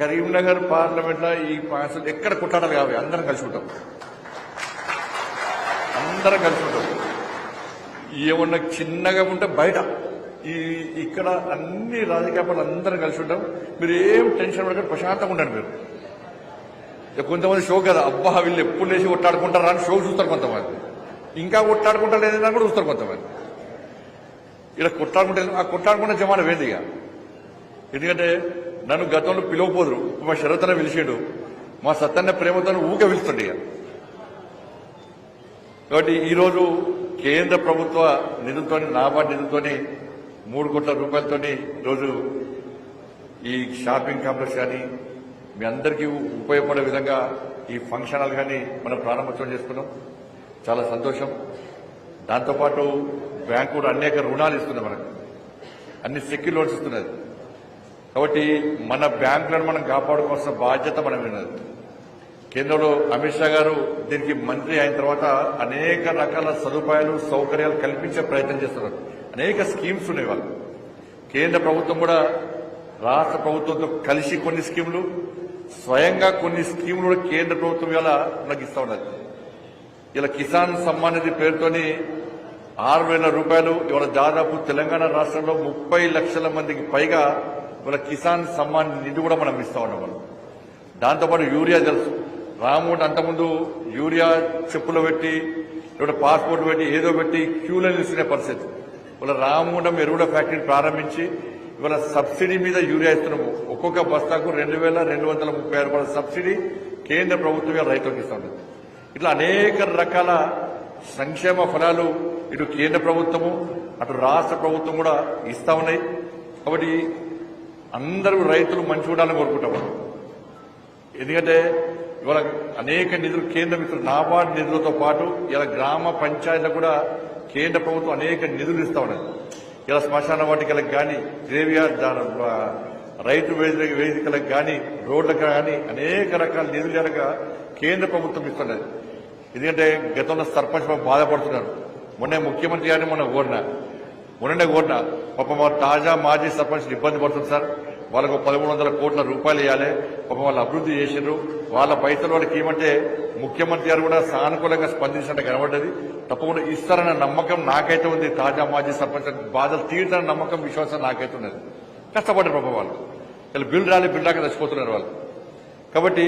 కరీంనగర్ పార్లమెంట్లో ఈ పాసలు ఎక్కడ కొట్టాడాలి కావాలి అందరం కలిసి ఉంటాం అందరం కలిసి ఉంటాం ఏమన్నా చిన్నగా ఉంటే బయట. ఈ ఇక్కడ అన్ని రాజకీయ పార్టీలు అందరం కలిసి ఉంటాం మీరు ఏం టెన్షన్ పడకండి ప్రశాంతంగా ఉండండి మీరు. ఇక కొంతమంది షో కదా అబ్బా వీళ్ళు ఎప్పుడు లేచి కొట్టాడుకుంటారా అని షో చూస్తారు కొంతమంది. ఇంకా కొట్టాడుకుంటా లేదన్నా కూడా చూస్తారు కొంతమంది. ఇలా కొట్టాడుకుంటే ఆ కొట్టాడుకుంటే జమాన వేదిక ఎందుకంటే నన్ను గతంలో పిలవపోదురు మా శరతన పిలిచాడు. మా సత్తన్న ప్రేమతో ఊక పిలుస్తుండే కాబట్టి ఈరోజు కేంద్ర ప్రభుత్వ నిధులతో నాబార్డ్ నిధులతోని మూడు కోట్ల రూపాయలతోని ఈరోజు ఈ షాపింగ్ కాంప్లెక్స్ కానీ మీ అందరికీ ఉపయోగపడే విధంగా ఈ ఫంక్షన్ హాల్ కానీ మనం ప్రారంభోత్సవం చేసుకున్నాం. చాలా సంతోషం. దాంతోపాటు బ్యాంకు కూడా అనేక రుణాలు ఇస్తుంది మనకు. అన్ని సెక్యూర్ లోన్స్ ఇస్తున్నది. కాబట్టి మన బ్యాంకులను మనం కాపాడుకోవాల్సిన బాధ్యత మనం విన్నది కేంద్రంలో అమిత్ షా గారు దీనికి మంత్రి అయిన తర్వాత అనేక రకాల సదుపాయాలు సౌకర్యాలు కల్పించే ప్రయత్నం చేస్తున్నారు. అనేక స్కీమ్స్ ఉన్నాయి వాళ్ళు. కేంద్ర ప్రభుత్వం కూడా రాష్ట్ర ప్రభుత్వంతో కలిసి కొన్ని స్కీములు స్వయంగా కొన్ని స్కీములు కూడా కేంద్ర ప్రభుత్వం ఇలా మనకి ఇస్తా ఉన్నది. ఇలా కిసాన్ సమ్మాన్ నిధి పేరుతోని ఆరు వేల రూపాయలు ఇవాళ దాదాపు తెలంగాణ రాష్ట్రంలో ముప్పై లక్షల మందికి పైగా ఇవాళ కిసాన్ సమ్మాన్ నిధి కూడా మనం ఇస్తా ఉన్నాం మనం. దాంతోపాటు యూరియా తెలుసు. రాముడు అంతకుముందు యూరియా చెప్పులు పెట్టి లేదా పాస్పోర్ట్ పెట్టి ఏదో పెట్టి క్యూలో నిలిచిన పరిస్థితి. ఇవాళ రామగుండం ఎరువుల ఫ్యాక్టరీని ప్రారంభించి ఇవాళ సబ్సిడీ మీద యూరియా ఇస్తున్నాము ఒక్కొక్క బస్తాకు రెండు వేల రెండు వందల ముప్పై ఆరు రూపాయల సబ్సిడీ కేంద్ర ప్రభుత్వం రైతులకు ఇస్తుంది ఇట్లా అనేక రకాల సంక్షేమ ఫలాలు ఇటు కేంద్ర ప్రభుత్వము అటు రాష్ట్ర ప్రభుత్వం కూడా ఇస్తా ఉన్నాయి. కాబట్టి అందరూ రైతులు మంచి చూడాలని కోరుకుంటాము ఎందుకంటే ఇవాళ అనేక నిధులు కేంద్ర మిత్రులు నాబార్డ్ నిధులతో పాటు ఇలా గ్రామ పంచాయతీలకు కూడా కేంద్ర ప్రభుత్వం అనేక నిధులు ఇస్తా ఉన్నది. ఇలా శ్మశాన వాటికలకు కానీ గ్రేవియార్డ్ రైతు వేదిక వేదికలకు కానీ రోడ్లకు కానీ అనేక రకాల నిధులు కనుక కేంద్ర ప్రభుత్వం ఇస్తున్నది. ఎందుకంటే గతంలో సర్పంచ్ బాధపడుతున్నారు. మొన్న ముఖ్యమంత్రి గారిని మొన్న కోరిన. ఉండండి కోరిన పాపం మా తాజా మాజీ సర్పంచ్లు ఇబ్బంది పడుతుంది సార్. వాళ్ళకు పదమూడు వందల కోట్ల రూపాయలు ఇవ్వాలి పాపం వాళ్ళు అభివృద్ధి చేసిండ్రు. వాళ్ళ పైసలు వాళ్ళకి ఏమంటే ముఖ్యమంత్రి గారు కూడా సానుకూలంగా స్పందించినట్టు కనబడ్డది. తప్పకుండా ఇస్తారన్న నమ్మకం నాకైతే ఉంది. తాజా మాజీ సర్పంచ్ బాధలు తీరుతారన్న నమ్మకం విశ్వాసం నాకైతే ఉన్నది. కష్టపడ్డారు పాపం వాళ్ళు. వీళ్ళు బిల్ రాలి బిల్ రాక చచ్చిపోతున్నారు వాళ్ళు. కాబట్టి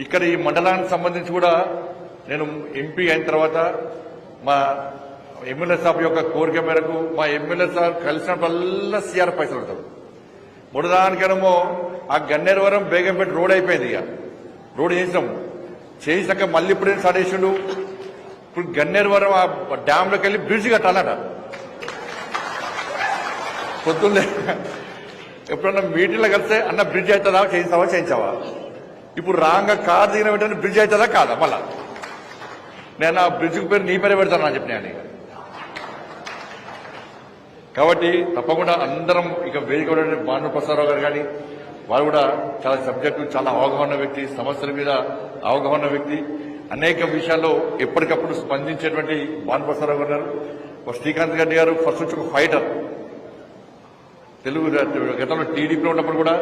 ఇక్కడ ఈ మండలానికి సంబంధించి కూడా నేను ఎంపీ అయిన తర్వాత మా ఎమ్మెల్యే సాబ్ యొక్క కోరిక మేరకు మా ఎమ్మెల్యే సార్ కలిసినప్పుడల్లా సిఆర్ పైసలు ఉంటారు ముడదానికేమో ఆ గన్నేరవరం బేగంపేట రోడ్ అయిపోయింది ఇక. రోడ్ చేసినాం. చేసినాక మళ్ళీ ఇప్పుడు స్టార్ట్ చేసిండు. ఇప్పుడు గన్నేరువరం ఆ డ్యాంలోకి వెళ్ళి బ్రిడ్జ్ కట్టాలట. పొద్దున్నే ఎప్పుడన్నా మీటింగ్లో కలిస్తే అన్న బ్రిడ్జ్ అవుతుందా? చేయిస్తావా? చేయించావా? ఇప్పుడు రాంగా కార్ దిగిన వెంటనే బ్రిడ్జ్ అవుతుందా? కాదా? మళ్ళా. నేను ఆ బ్రిడ్జ్కి పేరు నీ పేరే పెడతాను అని చెప్పి నేను. కాబట్టి తప్పకుండా అందరం ఇక వేదిక భాను ప్రసాదరావు గారు కానీ వారు కూడా చాలా సబ్జెక్టు చాలా అవగాహన వ్యక్తి సమస్యల మీద అవగాహన వ్యక్తి. అనేక విషయాల్లో ఎప్పటికప్పుడు స్పందించేటువంటి భాను ప్రసాదరావు గారు శ్రీకాంత్ రెడ్డి గారు ఫస్ట్ నుంచి ఒక ఫైటర్. తెలుగు గతంలో టీడీపీలో ఉన్నప్పుడు కూడా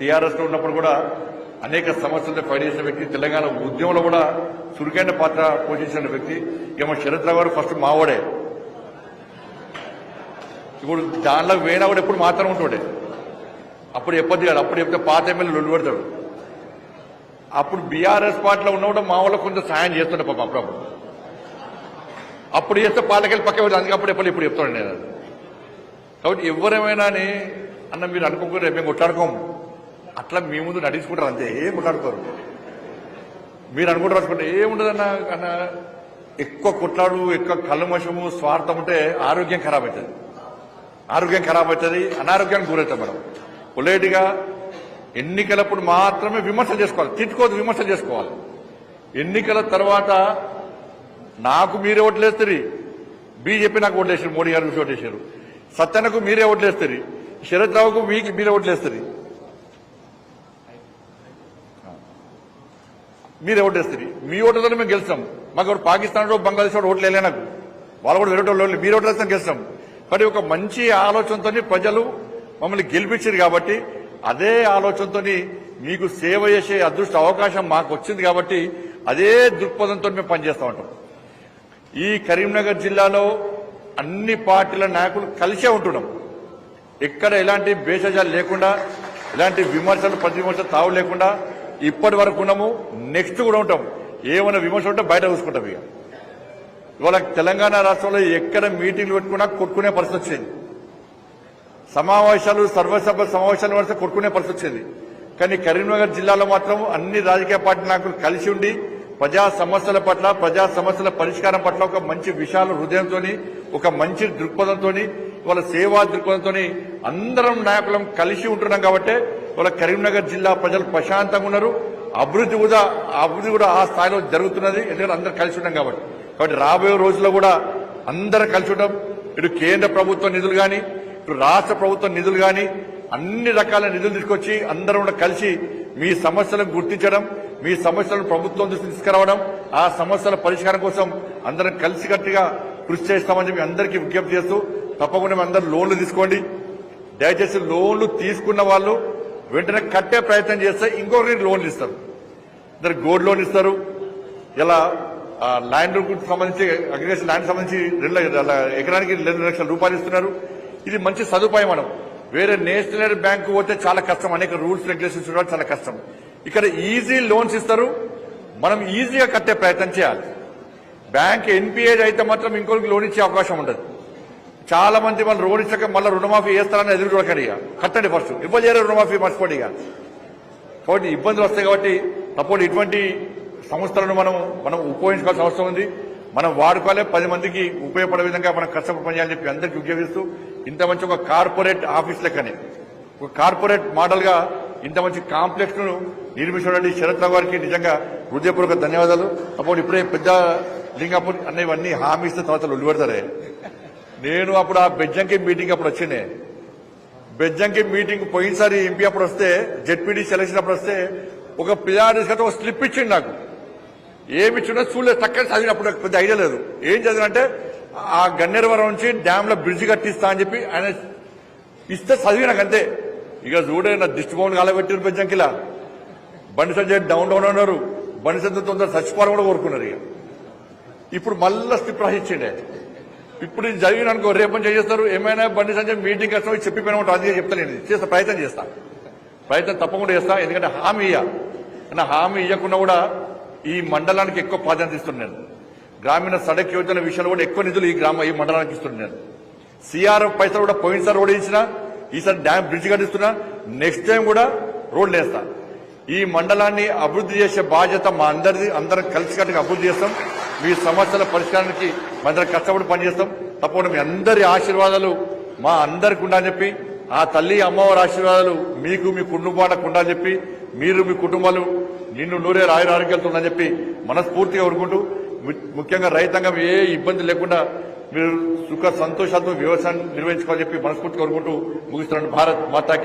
టీఆర్ఎస్లో ఉన్నప్పుడు కూడా అనేక సమస్యలతో ఫైట్ చేసిన వ్యక్తి. తెలంగాణ ఉద్యమంలో కూడా చురుకైన పాత్ర పోషించిన వ్యక్తి. ఏమో శరత్ రావు గారు ఫస్ట్ మావోడే. ఇప్పుడు దానిలో వేనా కూడా ఎప్పుడు మాత్రం ఉంటుండే. అప్పుడు ఎప్పటి కాదు అప్పుడు చెప్తే పాత ఎమ్మెల్యే లొల్లు పెడతాడు. అప్పుడు బీఆర్ఎస్ పార్టీలో ఉన్నప్పుడు మా వాళ్ళు కొంచెం సాయం చేస్తుండే పాప అప్పుడప్పుడు. అప్పుడు చేస్తే పాలకెళ్ళి పక్క పెడతాడు అందుకే అప్పుడు ఎప్పుడు ఇప్పుడు చెప్తాడు నేను. కాబట్టి ఎవరేమైనా అని అన్న మీరు అనుకోకూడదు మేము కొట్లాడుకోము. అట్లా మీ ముందు నడుచుకుంటారు అంతే ఏం కొట్లాడుకోరు మీరు అనుకుంటారు అనుకుంటే ఏముండదన్న అన్న? ఎక్కువ కొట్లాడు ఎక్కువ కళ్ళమషము స్వార్థం ఉంటే ఆరోగ్యం ఖరాబ్ అవుతుంది. ఆరోగ్యం ఖరాబ్ అవుతుంది అనారోగ్యానికి గురవుతాం మనం. పొలేటుగా ఎన్నికలప్పుడు మాత్రమే విమర్శలు చేసుకోవాలి తిట్టుకోదు విమర్శలు చేసుకోవాలి. ఎన్నికల తర్వాత నాకు మీరే ఓట్లేస్తారు బీజేపీ నాకు ఓట్లేసారు మోడీ గారు చూసి ఓట్లేసారు. సత్యనకు మీరే ఓట్లేస్తారు శరత్ రావుకు మీకు మీరే ఓట్లేస్తారు. మీరే ఓటేస్తారు మీ ఓటుతో మేము గెలుస్తాం. మాకు ఎవరు పాకిస్తాన్ బంగ్లాదేశ్ వాడు ఓట్లు వేయలే నాకు. వాళ్ళు కూడా వేరే వాళ్ళు మీరు ఓట్లు వేస్తాం మరి ఒక మంచి ఆలోచనతో ప్రజలు మమ్మల్ని గెలిపించారు కాబట్టి అదే ఆలోచనతో మీకు సేవ చేసే అదృష్ట అవకాశం మాకు వచ్చింది కాబట్టి అదే దృక్పథంతో మేము పనిచేస్తూ ఉంటాం. ఈ కరీంనగర్ జిల్లాలో అన్ని పార్టీల నాయకులు కలిసే ఉంటున్నాం. ఎక్కడ ఎలాంటి భేషజాలు లేకుండా ఎలాంటి విమర్శలు ప్రతి విమర్శలు తావు లేకుండా ఇప్పటి వరకు ఉన్నాము. నెక్స్ట్ కూడా ఉంటాం. ఏమైనా విమర్శ ఉంటే బయట చూసుకుంటాం ఇక. ఇవాళ తెలంగాణ రాష్ట్రంలో ఎక్కడ మీటింగ్లు పెట్టుకున్నా కొట్టుకునే పరిస్థితి వచ్చింది. సమావేశాలు సర్వసభ సమావేశాలు వస్తే కొట్టుకునే పరిస్థితి వచ్చింది. కానీ కరీంనగర్ జిల్లాలో మాత్రం అన్ని రాజకీయ పార్టీ నాయకులు కలిసి ఉండి ప్రజా సమస్యల పట్ల ప్రజా సమస్యల పరిష్కారం పట్ల ఒక మంచి విశాల హృదయంతో ఒక మంచి దృక్పథంతో ఇవాళ సేవా దృక్పథంతో అందరం నాయకులం కలిసి ఉంటున్నాం కాబట్టి ఇవాళ కరీంనగర్ జిల్లా ప్రజలు ప్రశాంతంగా ఉన్నారు. అభివృద్ధి కూడా అభివృద్ధి కూడా ఆ స్థాయిలో జరుగుతున్నది. ఎందుకంటే అందరూ కలిసి ఉన్నాం కాబట్టి. కాబట్టి రాబోయే రోజుల్లో కూడా అందరం కలిసి ఉండడం ఇటు కేంద్ర ప్రభుత్వ నిధులు కానీ ఇటు రాష్ట్ర ప్రభుత్వ నిధులు కానీ అన్ని రకాల నిధులు తీసుకొచ్చి అందరం కూడా కలిసి మీ సమస్యలను గుర్తించడం మీ సమస్యలను ప్రభుత్వం దృష్టి తీసుకురావడం ఆ సమస్యల పరిష్కారం కోసం అందరం కలిసికట్టుగా కృషి చేస్తామని చెప్పి అందరికీ విజ్ఞప్తి చేస్తూ తప్పకుండా మీ అందరూ లోన్లు తీసుకోండి. దయచేసి లోన్లు తీసుకున్న వాళ్ళు వెంటనే కట్టే ప్రయత్నం చేస్తే ఇంకొకరికి లోన్లు ఇస్తారు. ఇద్దరు గోల్డ్ లోన్ ఇస్తారు. ఇలా ల్యాండ్కు సంబంధించి అగ్రికల్చర్ ల్యాండ్ సంబంధించి రెండు ఎకరానికి రెండు లక్షల రూపాయలు ఇస్తున్నారు. ఇది మంచి సదుపాయం మనం. వేరే నేషనల్ బ్యాంకు పోతే చాలా కష్టం. అనేక రూల్స్ రెగ్యులేషన్స్ కూడా చాలా కష్టం. ఇక్కడ ఈజీ లోన్స్ ఇస్తారు. మనం ఈజీగా కట్టే ప్రయత్నం చేయాలి. బ్యాంక్ ఎన్పిఏ అయితే మాత్రం ఇంకొకరికి లోన్ ఇచ్చే అవకాశం ఉండదు. చాలా మంది వాళ్ళు లోన్ ఇచ్చాక మళ్ళీ రుణమాఫీ చేస్తారని ఎదురు చూడకండి ఇక. కట్టండి ఫస్ట్ ఇవ్వలేరు రుణమాఫీ మర్చిపోండి ఇక. కాబట్టి ఇబ్బందులు వస్తాయి కాబట్టి తప్పకుండా ఇటువంటి సంస్థలను మనం మనం ఉపయోగించుకోవాల్సిన అవసరం ఉంది. మనం వాడుకోవాలి పది మందికి ఉపయోగపడే విధంగా మనం కష్టపడి పనిచేయాలని చెప్పి అందరికీ ఉద్యోగిస్తూ ఇంత మంచి ఒక కార్పొరేట్ ఆఫీస్ లెక్కనే. ఒక కార్పొరేట్ మోడల్గా ఇంత మంచి కాంప్లెక్స్ను నిర్మించడానికి శరత్ రావు గారికి నిజంగా హృదయపూర్వక ధన్యవాదాలు. అప్పుడు ఇప్పుడే పెద్ద లింగాపూర్ అనేవన్నీ హామీ ఇస్తే తర్వాత ఉల్లిపెడతారే నేను అప్పుడు ఆ బెజ్జంకి మీటింగ్ అప్పుడు వచ్చిండే బెజ్జంకి మీటింగ్ పోయినసారి ఎంపీ అప్పుడు వస్తే జెడ్పీడీ సెలక్షన్ అప్పుడు వస్తే ఒక పిల్లాడి ఒక స్లిప్ ఇచ్చిండు నాకు. ఏమి ఇచ్చిండో చూడలేదు చక్కగా చదివినప్పుడు పెద్ద ఐడియా లేదు. ఏం చదివినంటే ఆ గన్నేరవరం నుంచి డ్యామ్లో బ్రిడ్జ్ కట్టిస్తా అని చెప్పి ఆయన ఇస్తే చదివినాక అంతే. ఇక చూడే నా దిష్టి బొమ్మలు కాలబెట్టిన బెజ్జంకిలా బండి సంజయ్ డౌన్ డౌన్ అన్నారు. బండి సంజయ్ తొందర చచ్చిపోవడం కూడా కోరుకున్నారు ఇక. ఇప్పుడు మళ్ళా స్లిప్ రాసిచ్చిండే. ఇప్పుడు ఇది జరిగిన అనుకో రేపని చేస్తారు. ఏమైనా బండి సంజయ్ మీటింగ్ వస్తాం చెప్పిపోయినా ఉంటుంది అందుకే చెప్తాను నేను చేస్తా ప్రయత్నం చేస్తా. ప్రయత్నం తప్పకుండా చేస్తా. ఎందుకంటే హామీ ఇయ్య. హామీ ఇవ్వకుండా కూడా ఈ మండలానికి ఎక్కువ ప్రాధాన్యత ఇస్తున్నాను. గ్రామీణ సడక్ యోజన విషయంలో కూడా ఎక్కువ నిధులు ఈ గ్రామ ఈ మండలానికి ఇస్తున్నాను. సిఆర్ఎఫ్ పైసలు కూడా పోయినసారి రోడ్ ఇచ్చిన ఈసారి డ్యామ్ బ్రిడ్జ్ కట్టిస్తున్నా నెక్స్ట్ టైం కూడా రోడ్లు వేస్తా. ఈ మండలాన్ని అభివృద్ధి చేసే బాధ్యత మా అందరిది. అందరం కలిసికట్టుగా అభివృద్ధి చేస్తాం. మీ సమస్యల పరిష్కారానికి మా అందరం కష్టపడి పనిచేస్తాం. తప్పకుండా మీ అందరి ఆశీర్వాదాలు మా అందరికి ఉండాలని చెప్పి ఆ తల్లి అమ్మవారి ఆశీర్వాదాలు మీకు మీ కుటుంబాలకు ఉండాలని చెప్పి మీరు మీ కుటుంబాలు నిన్ను నూరే రాయి రారికెళ్తుందని చెప్పి మనస్ఫూర్తిగా కోరుకుంటూ ముఖ్యంగా రైతాంగం ఏ ఇబ్బంది లేకుండా మీరు సుఖ సంతోషాలతో వ్యవసాయం నిర్వహించుకోవాలని చెప్పి మనస్ఫూర్తిగా కోరుకుంటూ ముగిస్తున్నాను. భారత్ మాతాకి